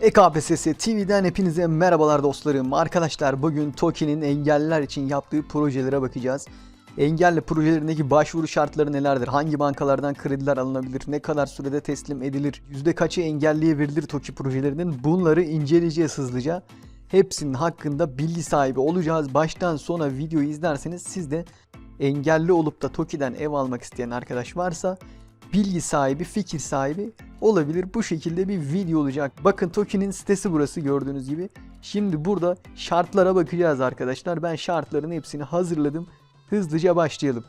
EKPSS TV'den hepinize merhabalar dostlarım. Arkadaşlar bugün TOKİ'nin engelliler için yaptığı projelere bakacağız. Engelli projelerindeki başvuru şartları nelerdir? Hangi bankalardan krediler alınabilir? Ne kadar sürede teslim edilir? Yüzde kaçı engelliye verilir TOKİ projelerinin? Bunları inceleyeceğiz hızlıca. Hepsinin hakkında bilgi sahibi olacağız. Baştan sona videoyu izlerseniz siz de engelli olup da TOKİ'den ev almak isteyen arkadaş varsa bilgi sahibi, fikir sahibi olabilir. Bu şekilde bir video olacak. Bakın Toki'nin sitesi burası gördüğünüz gibi. Şimdi burada şartlara bakacağız arkadaşlar. Ben şartların hepsini hazırladım. Hızlıca başlayalım.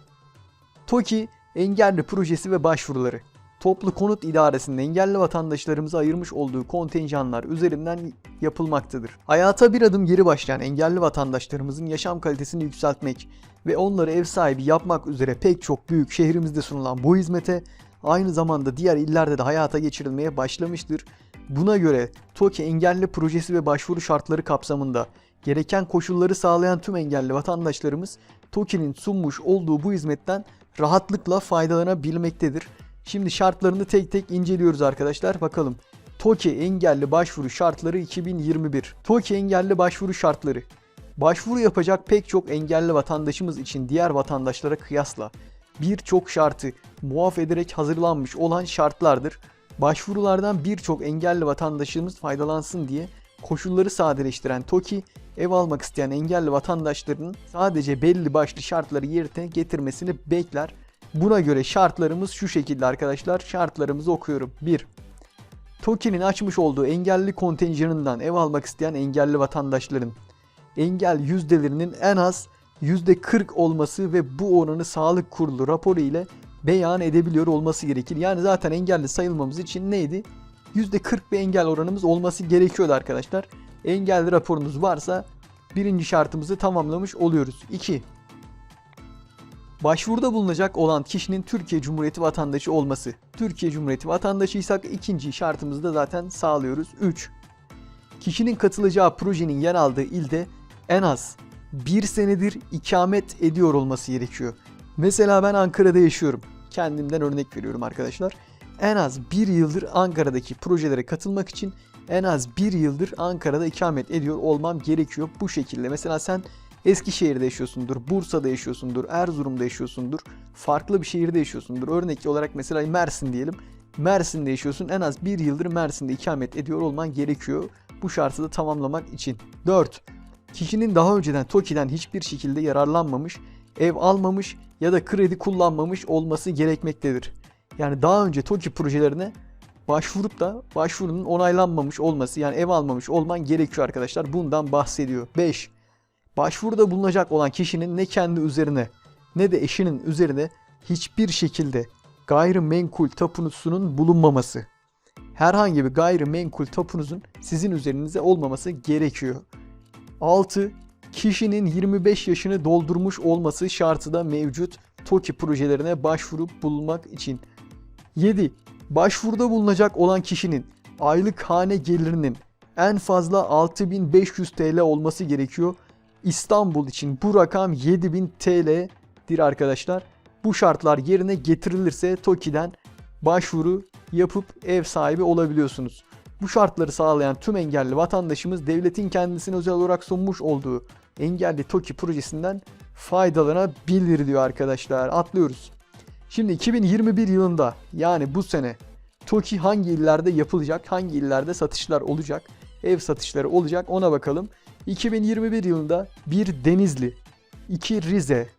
TOKİ engelli projesi ve başvuruları. Toplu Konut İdaresi'nin engelli vatandaşlarımıza ayırmış olduğu kontenjanlar üzerinden yapılmaktadır. Hayata bir adım geri başlayan engelli vatandaşlarımızın yaşam kalitesini yükseltmek ve onları ev sahibi yapmak üzere pek çok büyük şehrimizde sunulan bu hizmete aynı zamanda diğer illerde de hayata geçirilmeye başlamıştır. Buna göre TOKİ engelli projesi ve başvuru şartları kapsamında gereken koşulları sağlayan tüm engelli vatandaşlarımız TOKİ'nin sunmuş olduğu bu hizmetten rahatlıkla faydalanabilmektedir. Şimdi şartlarını tek tek inceliyoruz arkadaşlar. Bakalım. TOKİ engelli başvuru şartları 2021. TOKİ engelli başvuru şartları. Başvuru yapacak pek çok engelli vatandaşımız için diğer vatandaşlara kıyasla birçok şartı muaf ederek hazırlanmış olan şartlardır. Başvurulardan birçok engelli vatandaşımız faydalansın diye koşulları sadeleştiren TOKİ, ev almak isteyen engelli vatandaşların sadece belli başlı şartları yerine getirmesini bekler. Buna göre şartlarımız şu şekilde arkadaşlar. Şartlarımızı okuyorum. 1. TOKİ'nin açmış olduğu engelli kontenjanından ev almak isteyen engelli vatandaşların engel yüzdelerinin en az %40 olması ve bu oranı sağlık kurulu raporu ile beyan edebiliyor olması gerekir. Yani zaten engelli sayılmamız için neydi? %40 bir engel oranımız olması gerekiyordu arkadaşlar. Engelli raporunuz varsa birinci şartımızı tamamlamış oluyoruz. 2. Başvuruda bulunacak olan kişinin Türkiye Cumhuriyeti vatandaşı olması. Türkiye Cumhuriyeti vatandaşıysak ikinci şartımızı da zaten sağlıyoruz. 3. Kişinin katılacağı projenin yer aldığı ilde en az bir senedir ikamet ediyor olması gerekiyor. Mesela ben Ankara'da yaşıyorum. Kendimden örnek veriyorum arkadaşlar. En az bir yıldır Ankara'daki projelere katılmak için en az bir yıldır Ankara'da ikamet ediyor olmam gerekiyor bu şekilde. Mesela sen Eskişehir'de yaşıyorsundur, Bursa'da yaşıyorsundur, Erzurum'da yaşıyorsundur, farklı bir şehirde yaşıyorsundur. Örnek olarak mesela Mersin diyelim. Mersin'de yaşıyorsun en az bir yıldır Mersin'de ikamet ediyor olman gerekiyor. Bu şartı da tamamlamak için. 4. Kişinin daha önceden TOKİ'den hiçbir şekilde yararlanmamış, ev almamış ya da kredi kullanmamış olması gerekmektedir. Yani daha önce TOKİ projelerine başvurup da başvurunun onaylanmamış olması yani ev almamış olman gerekiyor arkadaşlar. Bundan bahsediyor. 5. Başvuruda bulunacak olan kişinin ne kendi üzerine ne de eşinin üzerine hiçbir şekilde gayrimenkul tapunusunun bulunmaması. Herhangi bir gayrimenkul tapunuzun sizin üzerinize olmaması gerekiyor. 6. Kişinin 25 yaşını doldurmuş olması şartı da mevcut TOKİ projelerine başvurup bulunmak için. 7. Başvuruda bulunacak olan kişinin aylık hane gelirinin en fazla 6500 TL olması gerekiyor. İstanbul için bu rakam 7000 TL'dir arkadaşlar. Bu şartlar yerine getirilirse TOKİ'den başvuru yapıp ev sahibi olabiliyorsunuz. Bu şartları sağlayan tüm engelli vatandaşımız devletin kendisine özel olarak sunmuş olduğu engelli TOKİ projesinden faydalanabilir diyor arkadaşlar. Atlıyoruz. Şimdi 2021 yılında yani bu sene TOKİ hangi illerde yapılacak, hangi illerde satışlar olacak, ev satışları olacak ona bakalım. 2021 yılında 1 Denizli, 2 Rize,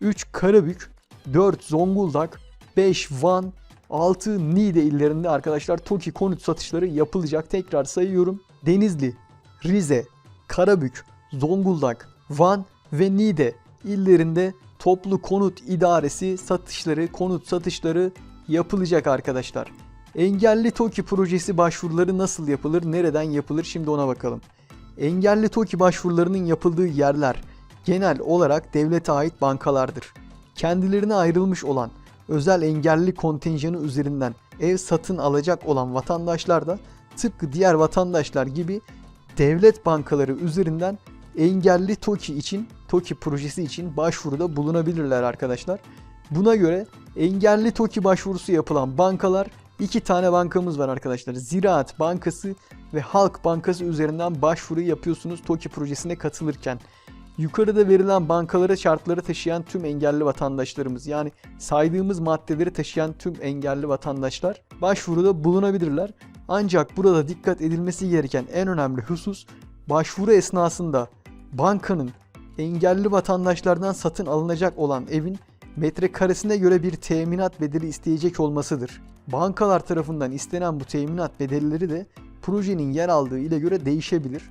3 Karabük, 4 Zonguldak, 5 Van, 6 Niğde illerinde arkadaşlar TOKİ konut satışları yapılacak. Tekrar sayıyorum. Denizli, Rize, Karabük, Zonguldak, Van ve Niğde illerinde toplu konut idaresi satışları, konut satışları yapılacak arkadaşlar. Engelli TOKİ projesi başvuruları nasıl yapılır, nereden yapılır şimdi ona bakalım. Engelli TOKİ başvurularının yapıldığı yerler genel olarak devlete ait bankalardır. Kendilerine ayrılmış olan özel engelli kontenjanı üzerinden ev satın alacak olan vatandaşlar da tıpkı diğer vatandaşlar gibi devlet bankaları üzerinden engelli TOKİ için, TOKİ projesi için başvuruda bulunabilirler arkadaşlar. Buna göre engelli TOKİ başvurusu yapılan bankalar iki tane bankamız var arkadaşlar. Ziraat Bankası ve Halk Bankası üzerinden başvuru yapıyorsunuz TOKİ projesine katılırken. Yukarıda verilen bankalara şartları taşıyan tüm engelli vatandaşlarımız yani saydığımız maddeleri taşıyan tüm engelli vatandaşlar başvuruda bulunabilirler. Ancak burada dikkat edilmesi gereken en önemli husus başvuru esnasında bankanın engelli vatandaşlardan satın alınacak olan evin metrekaresine göre bir teminat bedeli isteyecek olmasıdır. Bankalar tarafından istenen bu teminat bedelleri de projenin yer aldığı ile göre değişebilir.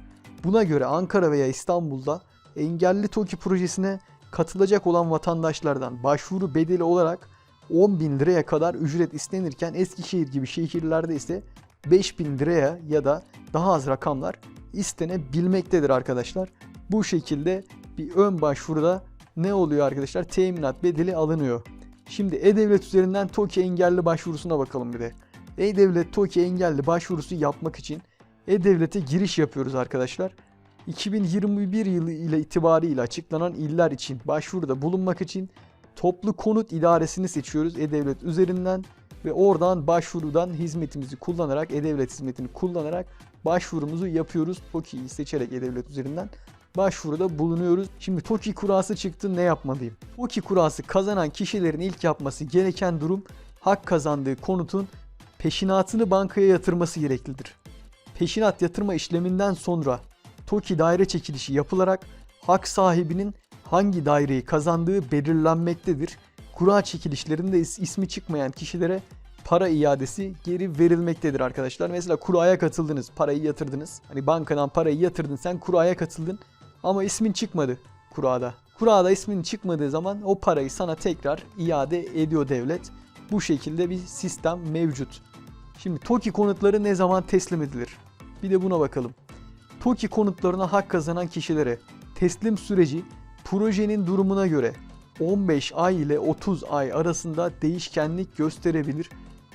Buna göre Ankara veya İstanbul'da engelli TOKİ projesine katılacak olan vatandaşlardan başvuru bedeli olarak 10 bin liraya kadar ücret istenirken Eskişehir gibi şehirlerde ise 5 bin liraya ya da daha az rakamlar istenebilmektedir arkadaşlar. Bu şekilde bir ön başvuruda ne oluyor arkadaşlar? Teminat bedeli alınıyor. Şimdi E-Devlet üzerinden TOKİ engelli başvurusuna bakalım bir de. E-Devlet TOKİ engelli başvurusu yapmak için E-Devlet'e giriş yapıyoruz arkadaşlar. 2021 yılı ile itibariyle açıklanan iller için başvuruda bulunmak için toplu konut idaresini seçiyoruz E-Devlet üzerinden ve oradan başvurudan hizmetimizi kullanarak E-Devlet hizmetini kullanarak başvurumuzu yapıyoruz. TOKİ'yi seçerek E-Devlet üzerinden başvuruda bulunuyoruz. Şimdi TOKİ kurası çıktı ne yapmalıyım? TOKİ kurası kazanan kişilerin ilk yapması gereken durum hak kazandığı konutun peşinatını bankaya yatırması gereklidir. Peşinat yatırma işleminden sonra TOKİ daire çekilişi yapılarak hak sahibinin hangi daireyi kazandığı belirlenmektedir. Kura çekilişlerinde is- ismi çıkmayan kişilere para iadesi geri verilmektedir arkadaşlar. Mesela kuraya katıldınız, parayı yatırdınız. Hani bankadan parayı yatırdın, sen kuraya katıldın ama ismin çıkmadı kurada. Kurada ismin çıkmadığı zaman o parayı sana tekrar iade ediyor devlet. Bu şekilde bir sistem mevcut. Şimdi TOKİ konutları ne zaman teslim edilir? Bir de buna bakalım. TOKİ konutlarına hak kazanan kişilere teslim süreci projenin durumuna göre 15 ay ile 30 ay arasında değişkenlik gösterebilir.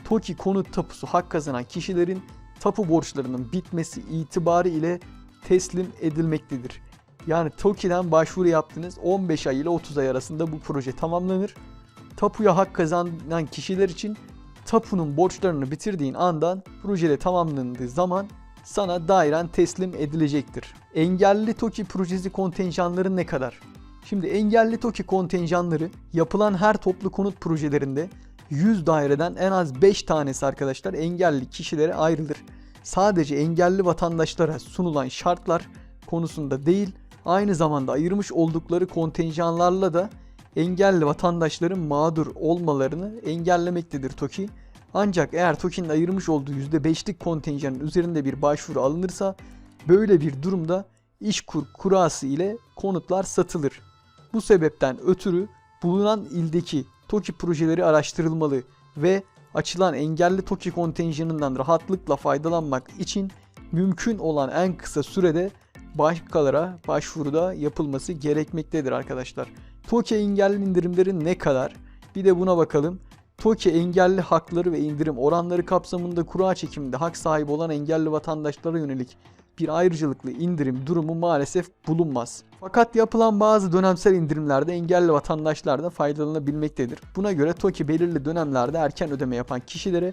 TOKİ konut tapusu hak kazanan kişilerin tapu borçlarının bitmesi itibariyle teslim edilmektedir. Yani TOKİ'den başvuru yaptınız 15 ay ile 30 ay arasında bu proje tamamlanır. Tapuya hak kazanan kişiler için tapunun borçlarını bitirdiğin andan projede tamamlandığı zaman sana dairen teslim edilecektir. Engelli TOKİ projesi kontenjanları ne kadar? Şimdi engelli TOKİ kontenjanları yapılan her toplu konut projelerinde 100 daireden en az 5 tanesi arkadaşlar engelli kişilere ayrılır. Sadece engelli vatandaşlara sunulan şartlar konusunda değil, aynı zamanda ayırmış oldukları kontenjanlarla da engelli vatandaşların mağdur olmalarını engellemektedir TOKİ. Ancak eğer TOKİ'nin ayırmış olduğu %5'lik kontenjanın üzerinde bir başvuru alınırsa böyle bir durumda İşkur kurası ile konutlar satılır. Bu sebepten ötürü bulunan ildeki TOKİ projeleri araştırılmalı ve açılan engelli TOKİ kontenjanından rahatlıkla faydalanmak için mümkün olan en kısa sürede bankalara başvuruda yapılması gerekmektedir arkadaşlar. TOKİ engelli indirimleri ne kadar? Bir de buna bakalım. TOKİ engelli hakları ve indirim oranları kapsamında kura çekiminde hak sahibi olan engelli vatandaşlara yönelik bir ayrıcalıklı indirim durumu maalesef bulunmaz. Fakat yapılan bazı dönemsel indirimlerde engelli vatandaşlar da faydalanabilmektedir. Buna göre TOKİ belirli dönemlerde erken ödeme yapan kişilere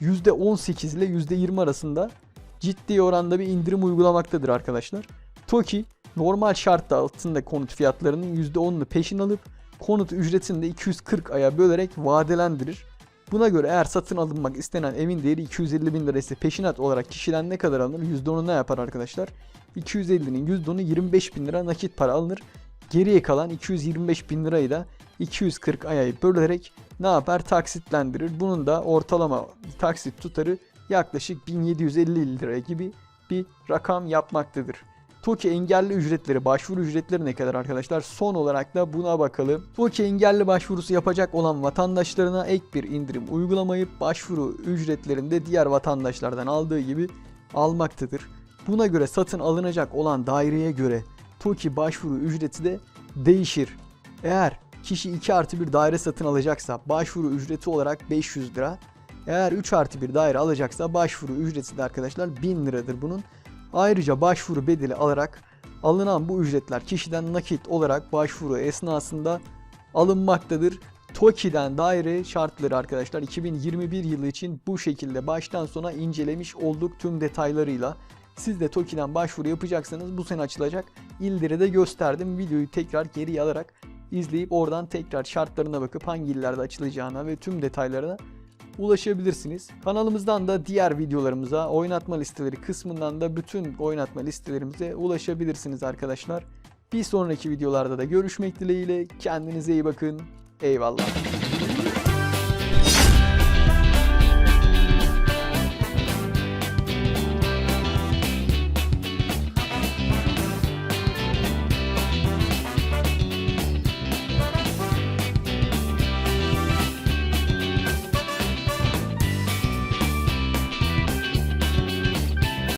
%18 ile %20 arasında ciddi oranda bir indirim uygulamaktadır arkadaşlar. TOKİ normal şartlar altında konut fiyatlarının %10'unu peşin alıp konut ücretini de 240 aya bölerek vadelendirir. Buna göre eğer satın alınmak istenen evin değeri 250 bin lira peşinat olarak kişiden ne kadar alınır? %10'u ne yapar arkadaşlar? 250'nin %10'u 25 bin lira nakit para alınır. Geriye kalan 225 bin lirayı da 240 aya bölerek ne yapar? Taksitlendirir. Bunun da ortalama taksit tutarı yaklaşık 1750 lira gibi bir rakam yapmaktadır. TOKİ engelli ücretleri, başvuru ücretleri ne kadar arkadaşlar? Son olarak da buna bakalım. TOKİ engelli başvurusu yapacak olan vatandaşlarına ek bir indirim uygulamayıp başvuru ücretlerini de diğer vatandaşlardan aldığı gibi almaktadır. Buna göre satın alınacak olan daireye göre TOKİ başvuru ücreti de değişir. Eğer kişi 2 artı bir daire satın alacaksa başvuru ücreti olarak 500 lira. Eğer 3 artı bir daire alacaksa başvuru ücreti de arkadaşlar 1000 liradır bunun. Ayrıca başvuru bedeli alarak alınan bu ücretler kişiden nakit olarak başvuru esnasında alınmaktadır. TOKİ'den daire şartları arkadaşlar 2021 yılı için bu şekilde baştan sona incelemiş olduk tüm detaylarıyla. Siz de TOKİ'den başvuru yapacaksanız bu sene açılacak illeri de gösterdim. Videoyu tekrar geri alarak izleyip oradan tekrar şartlarına bakıp hangi illerde açılacağına ve tüm detaylarına ulaşabilirsiniz. Kanalımızdan da diğer videolarımıza, oynatma listeleri kısmından da bütün oynatma listelerimize ulaşabilirsiniz arkadaşlar. Bir sonraki videolarda da görüşmek dileğiyle. Kendinize iyi bakın. Eyvallah.